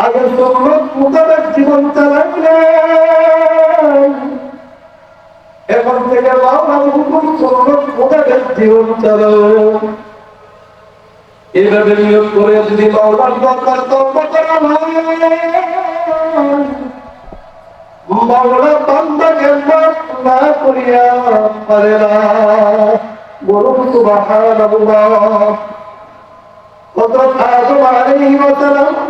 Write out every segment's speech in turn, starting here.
আগে সুন্নত মোতাবেক জীবন চালাইলেন এখন থেকে মাওলার হুকুম সুন্নত মোতাবেক জীবন চালাও। এভাবে নিয়োগ করে যদি মাওলার না করিয়া পারে না। বলুন সুবহানাল্লাহ। হযরত আদম আলাইহিস সালাম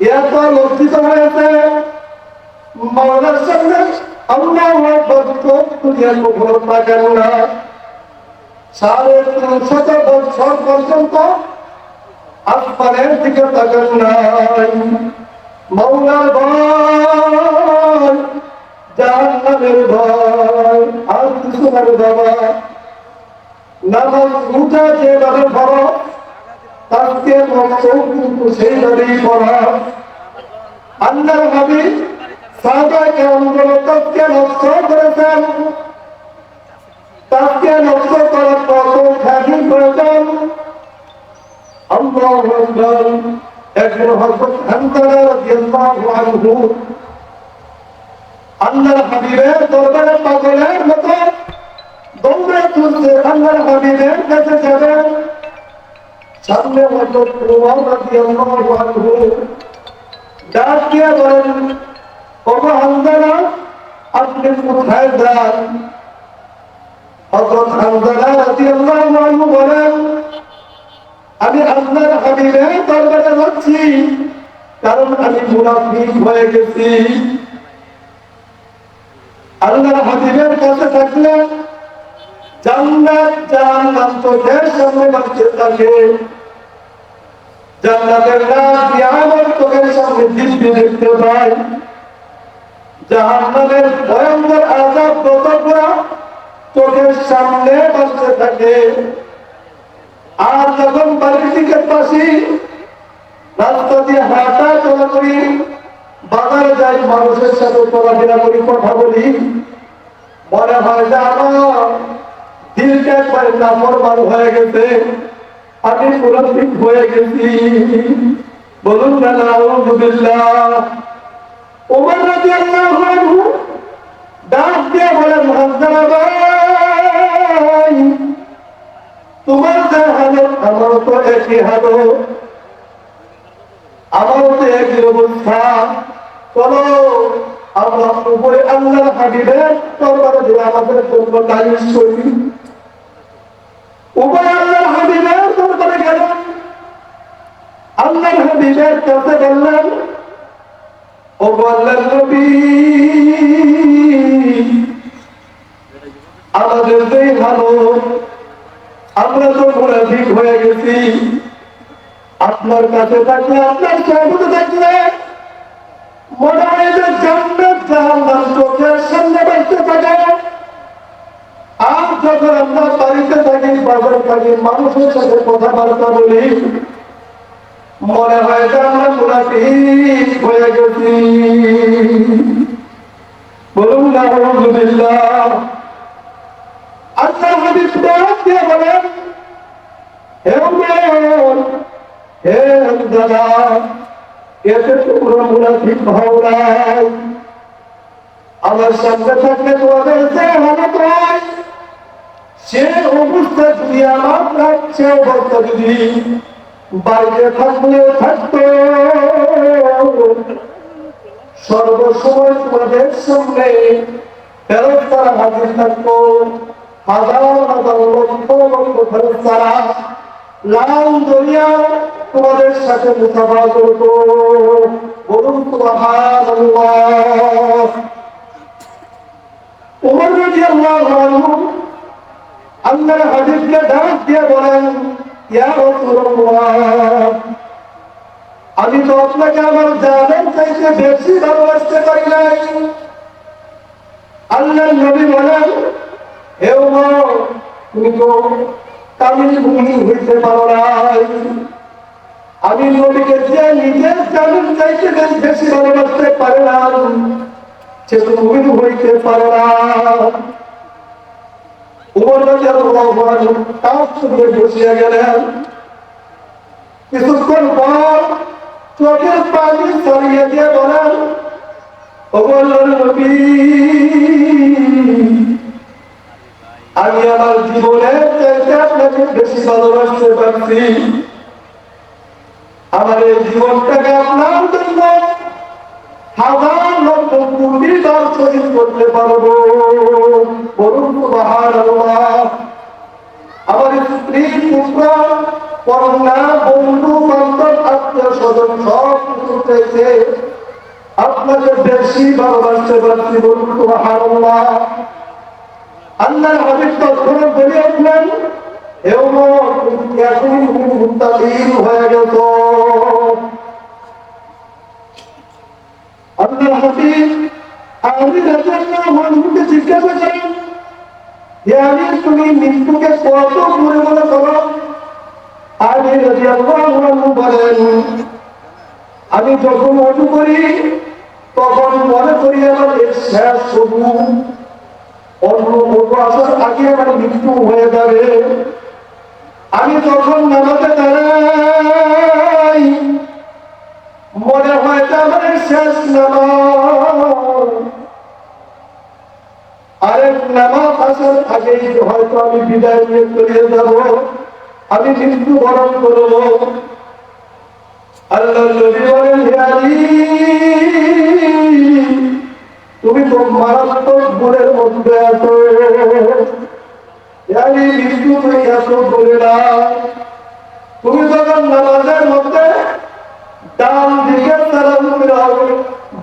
এত লজ্জিত হয়েছে মাওলার সামনে আল্লাহু কখনো তাকান না। সাড়ে তিনশত বছর পর্যন্ত আসমানের দিকে তাকান নাই। মৌলার ভয়, জাহান্নামের ভয়, আর কিছু না বাবা। নামাজ উঠা যেভাবে পড়ো তাকে কিন্তু সেইভাবেই পড়া। আল্লাহ ভাবি সাহাবাকে আন্দোলন তাকে নষ্ট করেছেন। তাকে নষ্ট করার কত খ্যাতি প্রয়োজন আল্লাহু একজন হযরত হামদালা রাদিয়াল্লাহু আনহু। আল্লাহর হাবিবের দরবারে পাগলের মতো দৌড়ে চলছে আল্লাহর হাবিবের কাছে যাবেন। সামনে হযরত উমর রাদিয়াল্লাহু আনহু ডাক দিয়ে বলেন ওগো হামদালা আপনি কোথায় যান? হযরত হামদালা রাদিয়াল্লাহু আনহু বলেন, আমি আপনার হাবিবের দরবারে যাচ্ছি, কারণ আমি মুনাফিক হয়ে গেছি। আল্লাহর হাবিবের কাছে থাকলে জান্নাত, জাহান্নাম চোখের সামনে বাঁচতে থাকে। জান্নাতের নাম আমার চোখের সামনে দিব্যি দেখতে পাই। জাহান্নামের ভয়ঙ্কর আজাব কতটা চোখের সামনে বাঁচতে থাকে। আর যখন বাড়ির দিকে পাশি রাস্তা দিয়ে হাঁটা চলা করি, বাজারে যাই, মানুষের সাথে চলাফেরা করি, কথা বলি। মনে হয় যে আমার দিলটা একবার নামর মান হয়ে গেছে। আমি মুরাফিক হয়ে গেছি। বলুন না আলহামদুলিল্লাহ। ওমর আনহু ডাক দিয়ে ভাই, তোমার যে হালত, আমারও তো একই হালত। তো একই অবস্থা। চলো আমরা উপরে হাবিবের দিয়ে আমাদের জন্য উপরে আল্লাহর হাবিবের দরবারে গেলেন হাবিবের কাছে বললেন ও বললেন, নবী, আমাদের যেই হালত আমরা তো মুনাফিক হয়ে গেছি। আপনার কাছে থাকলে আপনার সহমতে থাকলে মনে হয় যে জাহান্নাম চোখের সামনে বাঁচতে থাকে। আর যখন আমরা বাড়িতে থাকি, বাজার থাকি, মানুষের সাথে কথাবার্তা বলি মনে হয় আমরা মুনাফিক হয়ে গেছি। বলুন না আল্লাহ হাবিব দিয়ে বলেন, হে উমর, হে হামদালা এতে তোমরা মুনাফিক হও নাই। আমার সামনে থাকলে তোমাদের যে হালত সে অবস্থা যদি আমার সে অবস্থা যদি বাড়িতে থাকলে থাকতো। সর্বসময় তোমাদের সামনে ফেরত তারা হাজির থাকতো হাজার হাজার লক্ষ লক্ষ ফেরত তারা লাল দরিয়া তোমাদের সাথে মুসাফা করতো বলুন সুবহানাল্লাহ। উমর আনহু আল্লাহর হাবিবকে ডাক দিয়ে বলেন আমি তো আপনাকে আমার জানেন চাইতে বেশি ভালোবাসতে পারি নাই। আল্লাহ নবী বলেন, হে তুমি তো তামিল ভূমি হইতে পারো নাই। আমি নবীকে যে নিজের জানেন চাইতে বেশি ভালোবাসতে পারে না সে তো মুমিন হইতে পারে না। উমর রাদিয়াল্লাহু আনহু তার সঙ্গে বসিয়া গেলেন কিছুক্ষণ পর চোখের পানি ছড়িয়ে দিয়ে বলেন অমর নবী আমি আমার চাইতে আপনাকে বেশি ভালোবাসতে পারছি আমার এই জীবনটাকে আপনার জন্য হাজার লক্ষ কোটি বার শহীদ করতে পারব। আমার স্ত্রী, পুত্র কন্যা বন্ধু, বান্ধব, আত্মীয় স্বজন সব কিছু আপনাকে বেশি ভালোবাসতে পারছি বলুন বাহার আল্লাহ। হাবিব তখন উঠলেন এখন হয়ে গেল আল্লাহ হাবিব আমি রাজাকে জিজ্ঞাসা করেন আমি তুমি মৃত্যুকে কত মনে মনে করো আমি আল্লাহ বলেন, আমি যখন অজু করি, তখন মনে করি আমার শেষ মৃত্যু হয়ে যাবে। আমি যখন নামাতে দাঁড়াই, মনে হয় আমার শেষ নামাজ। আরেক নামাজ আসার আগেই হয়তো আমি বিদায় নিয়ে চলিয়ে যাব, আমি মৃত্যু বরণ করব। আল্লাহ নবী বলেন তুমি তো মারাত্মক গুণের মধ্যে আছো। মৃত্যু তুমি আছো বলে না তুমি যখন নামাজের মধ্যে ডান দিকে সালাম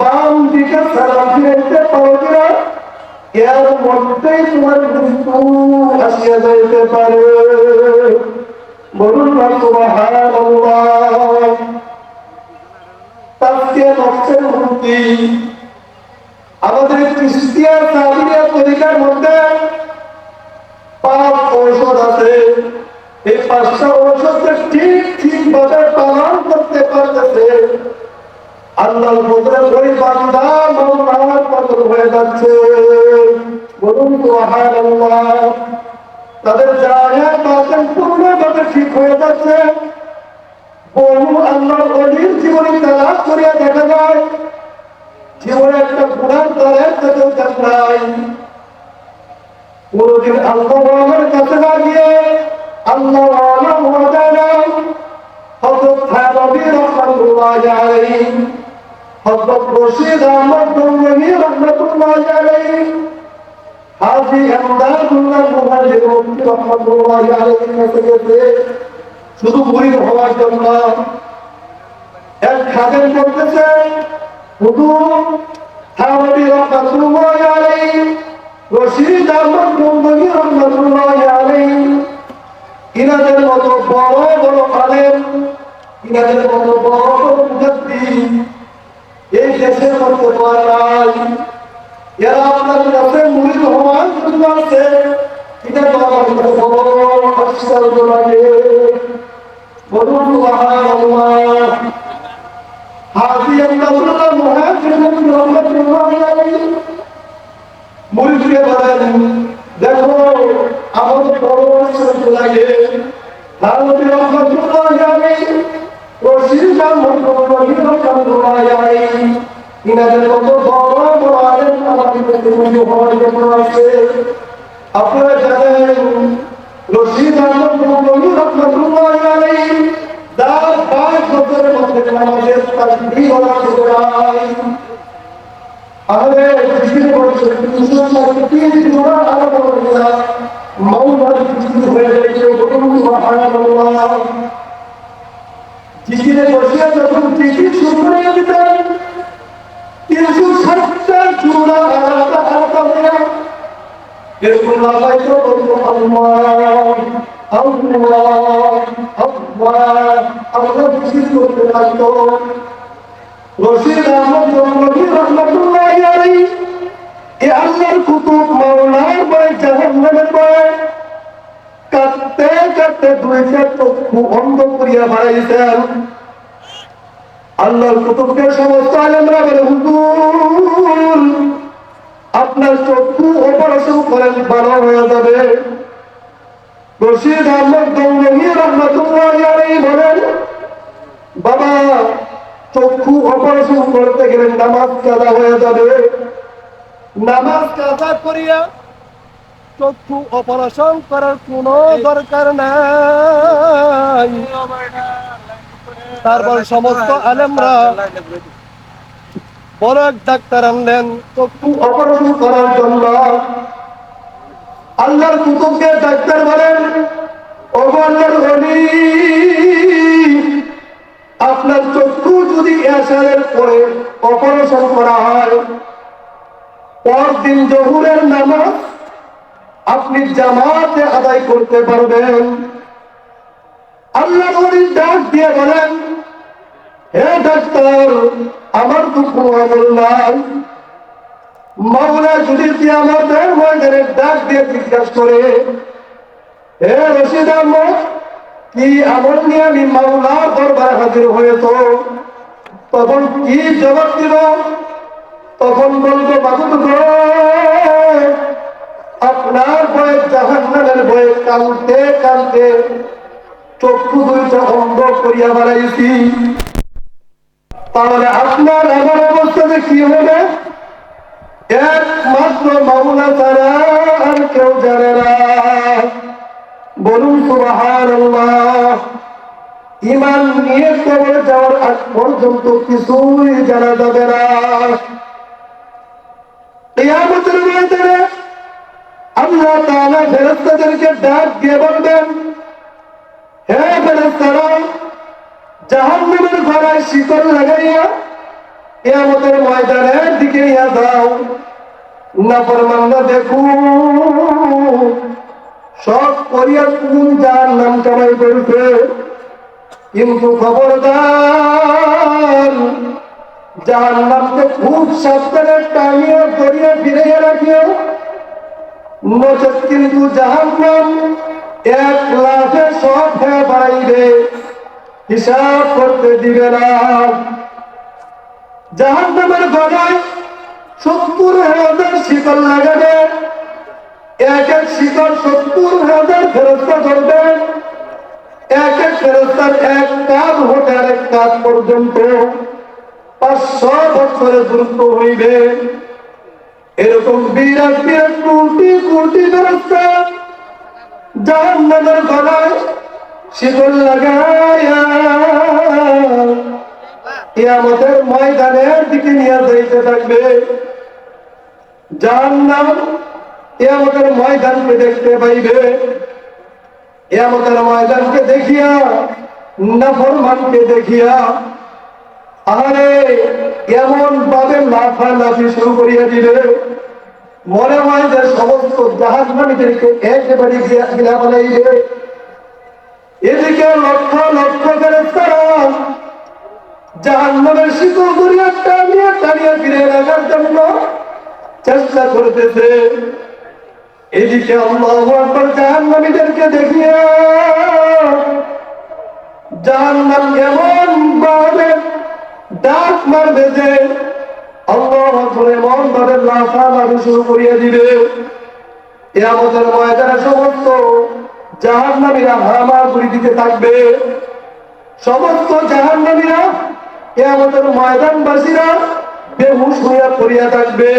বাম দিকে সালাম ফিরাইতে পারো কিনা এর মধ্যেই তোমার মৃত্যু আসিয়া যাইতে পারে। বলুন না, সুবহানাল্লাহ। তাকে নকশের মুক্তি আমাদের খ্রিস্টিয়ান সাবিয়া তরিকার মধ্যে পাঁচ ঔষধ আছে। এই পাঁচটা ঔষধকে ঠিক ঠিক ভাবে পালন আল্লাহ মৌলার বদল হয়ে যাচ্ছে। বলুন আল্লাহ তাদের পূর্ণভাবে ঠিক হয়ে যাচ্ছে। বহু আল্লাহ অলির জীবনী তালাশ করিয়া দেখা যায়। জীবনে একটা গুণার কোনদিন আল্লাহ হজরত রশিদ আহমদ গঙ্গি রহমাতুল্লাহ আলাইহি। হাজি আমদাদুল্লাহ মুহাজির রহমাতুল্লাহ আলাইহি গেছে। শুধু মুরিদ হওয়ার জন্য এক খাদেম করতেছে হুজুর থানবী রহমাতুল্লাহ আলাইহি, রশিদ আহমদ গঙ্গি রহমাতুল্লাহ আলাইহি। ইনাদের মতো বড় বড় আলেম ইনাদের মতো বড় বড় দেশের মধ্যে পাওয়া নাই এরা আপনার কাছে মুরিদ হওয়ার জন্য আছে এটা আমার কাছে আশ্চর্য লাগে বলুন সুবহানাল্লাহ হাজি আল্লাহুল্লাহ মুহাজির রহমাতুল্লাহ আলাইহি মুরিদকে বলেন দেখো আমাদের বড় আশ্চর্য লাগে ভারতী রহমতুল্লাহ আলাইহি রশিদ আহমদ রহমতুল্লাহ আলাইহি ইনাদের মতো বড় বড় আলেম আমাদের কাছে মুরিদ হওয়ার জন্য আছে আপনারা জানেন রশিদ আহমদ রহমতুল্লাহ আলাইহি দাস বাইশ বছরের মধ্যে নামাজের তাকবীর বলা শুরু হয় আমাদের পৃথিবীর মধ্যে তিন জোড়া আলাদা করে মৌলার পৃথিবী হয়ে গেছে সুবহানাল্লাহ জিকিরে বসিয়া যখন জিকির শুরু করে দিতেন তিনশো ষাটটা জোড়া আলাদা আলাদা হয়ে এরকম লাগাই তো বলব আল্লাহ আল্লাহ আল্লাহ আল্লাহ খুশি করতে থাকতো রশিদ আহমদ জঙ্গলি রহমতুল্লাহ আলাইহি এ আল্লাহর কুতুব মাওলার বয় জাহান্নামের বয় কাঁদতে কাঁদতে দুইটা চক্ষু অন্ধ করিয়া আল্লাহর কুতুবকে সমস্ত আলেমরা বলে, হুজুর আপনার চক্ষু অপারেশন করেন, ভালো হয়ে যাবে। রশিদ আহমদ গঙ্গী রহমতুল্লাহ বলেন, বাবা, চক্ষু অপারেশন করতে গেলে নামাজ কাদা হয়ে যাবে। নামাজ কাদা করিয়া চক্ষু অপারেশন করার কোনো দরকার নাই। তারপর সমস্ত আলেমরা বড় এক ডাক্তার আনলেন। চক্ষু অপারেশন করার জন্য আল্লাহর কুতুবকে ডাক্তার বলেন, ও ওলি আপনার চক্ষু যদি এসারের পরে অপারেশন করা হয়, পরদিন জহুরের নামাজ আপনি জামাতে আদায় করতে পারবেন। আল্লাহ ডাক দিয়ে বলেন হে ডাক্তার, আমার তো কোনো আমল নাই। মাওলা যদি তুই আমাদের ময়দানে ডাক দিয়ে জিজ্ঞাসা করে, হে রশিদ আহমদ, কি আমল নিয়ে আমি মাওলার দরবারে হাজির হয়েছ? তখন কি জবাব দিব তখন বলব গো আপনার বয়ে জাহান্নামের বয়ে কালতে কালতে চক্ষু দুইটা অন্ধ করিয়া বাড়াইছি। তাহলে আপনার আমার অবস্থাতে কি হবে? একমাত্র মাওলা ছাড়া আর কেউ জানে না। বলুন সুবাহান ইমান নিয়ে কবরে যাওয়ার আগ পর্যন্ত কিছুই জানা যাবে না। আল্লাহ তাআলা ডাক দিয়ে বলবেন, হে ফেরেশতারা জাহান্নামের ঘোড়ায় শিকল লাগাইয়া কিয়ামতের ময়দানের দিকে ইয়া যাও। না ফরমানরা দেখো, সব করিয়া কোন যার নাম কামাই করেছে কিন্তু খবরদার যার নামকে খুব সাবধানে টানিয়ে ধরিয়ে ফিরিয়ে রাখিও। নচেত কিন্তু যাহার নাম এক লাখে সব হয়ে বাড়াইবে। হিসাব করতে দিবে না। জাহান নামের গড়ায় সত্তর হাজার শিকল লাগাবে। এক এক শিকল সত্তর হাজার ফেরস্তা ধরবে। এক এক ফেরস্তার এক কাজ হতে আরেক কাজ পর্যন্ত পাঁচশো বছরের দূরত্ব হইবে। এরকম বিরাট বিরাট কোটি কোটি ফেরস্তা জাহান নামের গলায় শিকল লাগায়া ইয়ামতের ময়দানের দিকে নিয়ে যাইতে থাকবে। যার নাম ইয়ামতের ময়দানকে দেখতে পাইবে। ইয়ামতের ময়দানকে দেখিয়া, নাফরমানকে দেখিয়া আরে এমন ভাবে লাফা লাফি শুরু করিয়া দিবে। মনে হয় যে সমস্ত জাহাজ মানিদেরকে একেবারে গিলা বানাইবে। এদিকে লক্ষ লক্ষ করে জাহান্নামের শিকল করিয়া টানিয়া টানিয়া ফিরে রাখার জন্য চেষ্টা করতেছে। এদিকে আল্লাহ আকবর জাহান্নামীদেরকে দেখিয়া জাহান্নাম এমন ভাবে ডাক মারবে যে আল্লাহ আকবর এমন ভাবে লাফি শুরু করিয়া দিবে। এ আমাদের ময়দানে সমস্ত জাহান্নামীরা হামা করে দিতে থাকবে। সমস্ত জাহান্নামীরা আমাদের ময়দানবাসীরা বেহুশ হইয়া পড়িয়া থাকবে।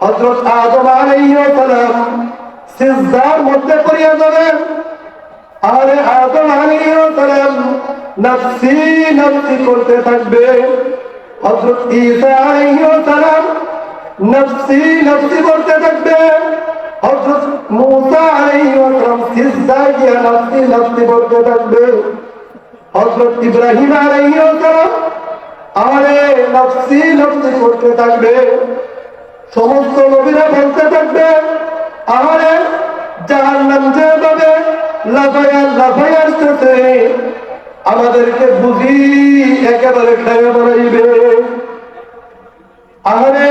হযরত আদম আলাইহিস সালাম সিজদার মধ্যে পড়িয়া যাবেন। আরে আদম আলাইহিস সালাম নফসি নফসি করতে থাকবে। হযরত ঈসা আলাইহিস সালাম নফসি নফসি করতে থাকবে। হযরত মুসা আলাইহিস সালাম সিজদায় গিয়া করতে থাকবে। হযরত ইব্রাহিম আলাইহিস সালাম আরে করতে থাকবে। সমস্ত নবীরা বলতে থাকবে আহারে জাহান্নাম যেভাবে লাফাইয়া লাফাইয়া আসতেছে, আমাদেরকে বুঝি একেবারে খেয়ে বানাইবে আহারে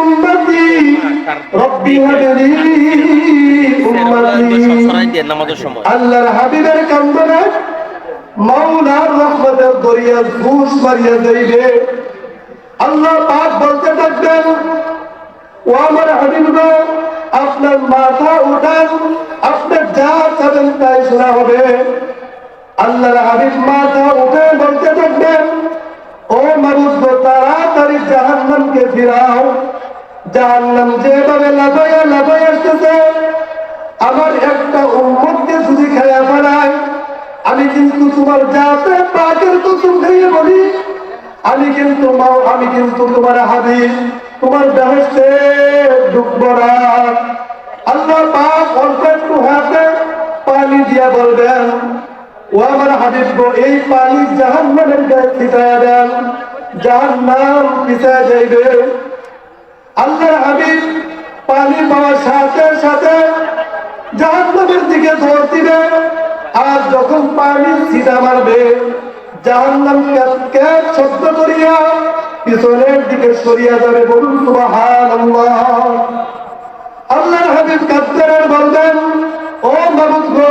উম্মতি, রব্বি হাবিলি উম্মতি। নামাজের সময় আল্লাহর আল্লাহ পাক বলতে থাকবেন, ও আমার হাবিব আপনার মাথা উঠান, আপনার যা চাবেন তাই শোনা হবে। আল্লাহর হাবিব মাথা উঠে বলতে থাকবেন, ও তাড়াতাড়ি জাহান্নামকে ফিরাও। জাহান্নাম যেভাবে লাফাইয়া লাফাই আসতেছে, আমার একটা উম্মতকে যদি খেয়া ফেলায়, আমি কিন্তু তোমার যাতে পাকের কসম খাইয়ে বলি, আমি কিন্তু মাও আমি কিন্তু তোমার হাবিব, তোমার বেহেস্তে ডুবব আল্লাহ পাক অল্প একটু হাতে পানি দিয়া বলবেন, ও আমার হাবিব এই পানি জাহান্নামের গায়ে ছিটাইয়া দেন। জাহান্নাম পিছায় যাইবে। আল্লাহর হাবিব পানি পাওয়ার সাথে সাথে জাহান্নামের দিকে দৌড় দিবে। আর যখন পানি সিধা মারবে, জাহান্নাম ক্যাট শব্দ করিয়া পিছনের দিকে সরিয়া যাবে। বলুন আল্লাহর হাবিব বলবেন, ও গো,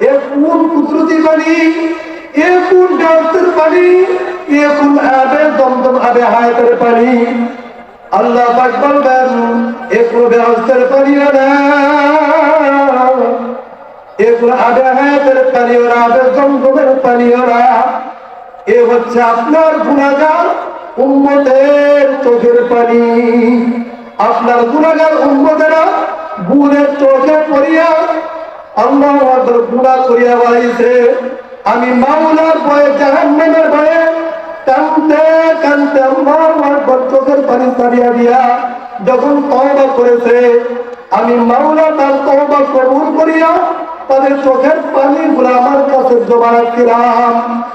এ কোন কুদরতি পানি? এ কোন আবে আবে হায়াতের পানি, আল্লাহ পাক বলবেন এ পানি। আপনার গুণের চোখে আল্লাহ করিয়া আমি মাওলার ভয়ে জাহান্নামের ভয়ে কানতে কানতে আল্লাহ আকবার পানি ছাড়িয়া দিয়া যখন তওবা করেছে, আমি মাওলা তার তওবা কবুল করিয়া তাদের চোখের পানি গুলো আমার কাছে জমা রাখছিলাম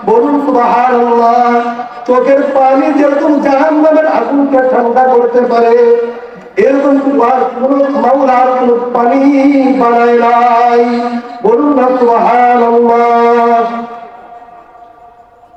বলুন সুবহানাল্লাহ, চোখের পানি যেরকম জাহান্নামের আগুনকে ঠান্ডা করতে পারে, এরকম আর কোন মাওলার কোন পানি বানায় নাই। বলুন না সুবহানাল্লাহ।